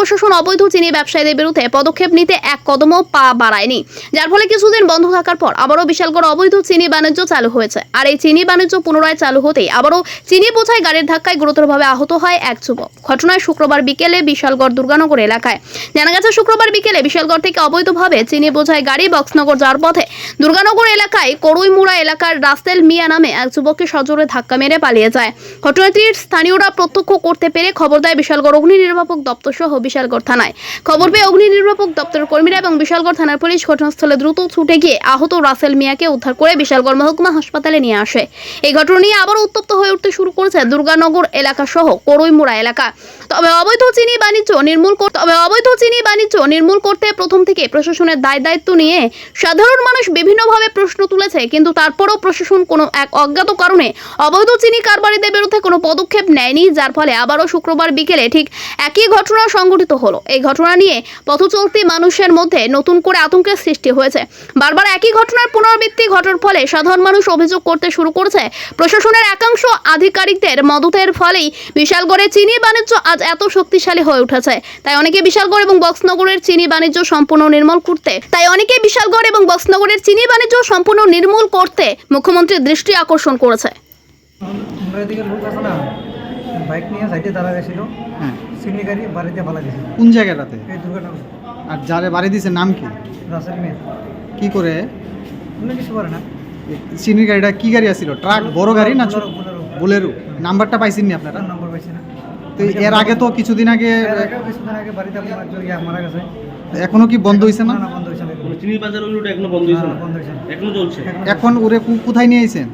প্রশাসন অবৈধ চিনি ব্যবসায়ীদের বিরুদ্ধে পদক্ষেপ নিতে এক কদমও পা বাড়ায়নি। যার ফলে কিছুদিন বন্ধ থাকার পর আবারও বিশালগড় অবৈধ চিনি বাণিজ্য চালু হয়েছে। আর এই চিনি বাণিজ্য পুনরায় চালু হতেই আবারও চিনি বোঝাই গাড়ির ধাক্কায় গুরুতরভাবে আহত হয় এক যুবক। ঘটনায় শুক্রবার বিকেলে বিশালগড় দুর্গানগর এলাকায়। জানা গেছে, শুক্রবার বিকেলে বিশালগড় থেকে অবৈধভাবে চিনি বোঝায় গাড়ি বক্সনগর যাওয়ার পথে দুর্গানগর এলাকায় করুইমুড়া এলাকার রাসেল মিয়া নামে এক যুবককে সজোরে ধাক্কা মেরে পালিয়ে যায়। ঘটনাটির স্থানীয়রা প্রত্যক্ষ করতে পেরে খবর দেয় বিশালগড় অগ্নি নির্বাপক দপ্তর সহ বিশালগড় থানায়। খবর পেয়ে অগ্নি নির্বাপক দপ্তরের কর্মীরা এবং বিশালগড় থানার পুলিশ ঘটনাস্থলে দ্রুত ছুটে গিয়ে আহত রাসেল মিয়াকে উদ্ধার করে বিশালগড় মহকুমা হাসপাতালে নিয়ে আসে। এই ঘটনা নিয়ে আবারও উত্তপ্ত হয়ে উঠতে শুরু করেছে দুর্গানগর এলাকা সহ করইমুড়া এলাকা। তবে অবৈধ চিনি বাণিজ্য নির্মূল করতে তবে অবৈধ চিনি বাণিজ্য নির্মূল করতে প্রথম থেকে প্রশাসনের দায় দায়িত্ব নিয়ে সাধারণ মানুষ বিভিন্নভাবে প্রশ্ন তুলেছে, কিন্তু তারপরও প্রশাসন কোনো এক অজ্ঞাত কারণে অবৈধ চিনি কারবারিদের বিরুদ্ধে কোনো পদক্ষেপ নেয়নি। যার ফলে আবারও শুক্রবার বিকেলে ঠিক একই ঘটনা সংঘটিত হলো। এই ঘটনা নিয়ে পথচলতি মানুষের মধ্যে নতুন করে আতঙ্কের সৃষ্টি হয়েছে। বারবার একই ঘটনার পুনরাবৃত্তি ঘটার ফলে সাধারণ মানুষ অভিযোগ করতে শুরু করেছে। প্রশাসনের একাংশ আধিকারিকদের মদতের ফলেই বিশালগড়ে চিনি বাণিজ্য আজ এত শক্তিশালী হয়ে উঠেছে। তাই অনেকে বিশালগড় এবং বক্সনগরের চিনি বাণিজ্য সম্পূর্ণ নির্মূল করতে তাই অনেকে বিশালগড় এবং বক্সনগরের চিনি বাণিজ্য সম্পূর্ণ নির্মূল করতে মুখ্যমন্ত্রীর দৃষ্টি আকর্ষণ করেছে। বাইক নিয়ে সাইডে দাঁড়া গেছিল। হ্যাঁ। সিঙ্গি গাড়ি বাড়িতে পালা গেছিল কোন জায়গাটাতে? এই দুর্ঘটনা। আর যারে বাড়ি দিছে নাম কি? রাসেল মেয়ে। কি করে? কোনো কিছু করে না। চিনির গাড়িটা কি গাড়ি আসছিল ট্রাক বড় গাড়ি না ছোট? বোলেরো। নাম্বারটা পাইছেন নি আপনারা নম্বর পাইছি না। তো এর আগে তো কিছুদিন আগে কিছুদিন আগে বাড়িতে আপনার একজন ইয়া মারা গেছে। এখনও কি বন্ধ হয়েছে না? না বন্ধ হয়েছে না। চিনি বাজার ওগুলো এখনও বন্ধ হয়েছে না, বন্ধ হয়েছে না। এখনও চলছে? এখন ওরে কোথায় নিয়ে আইছেন?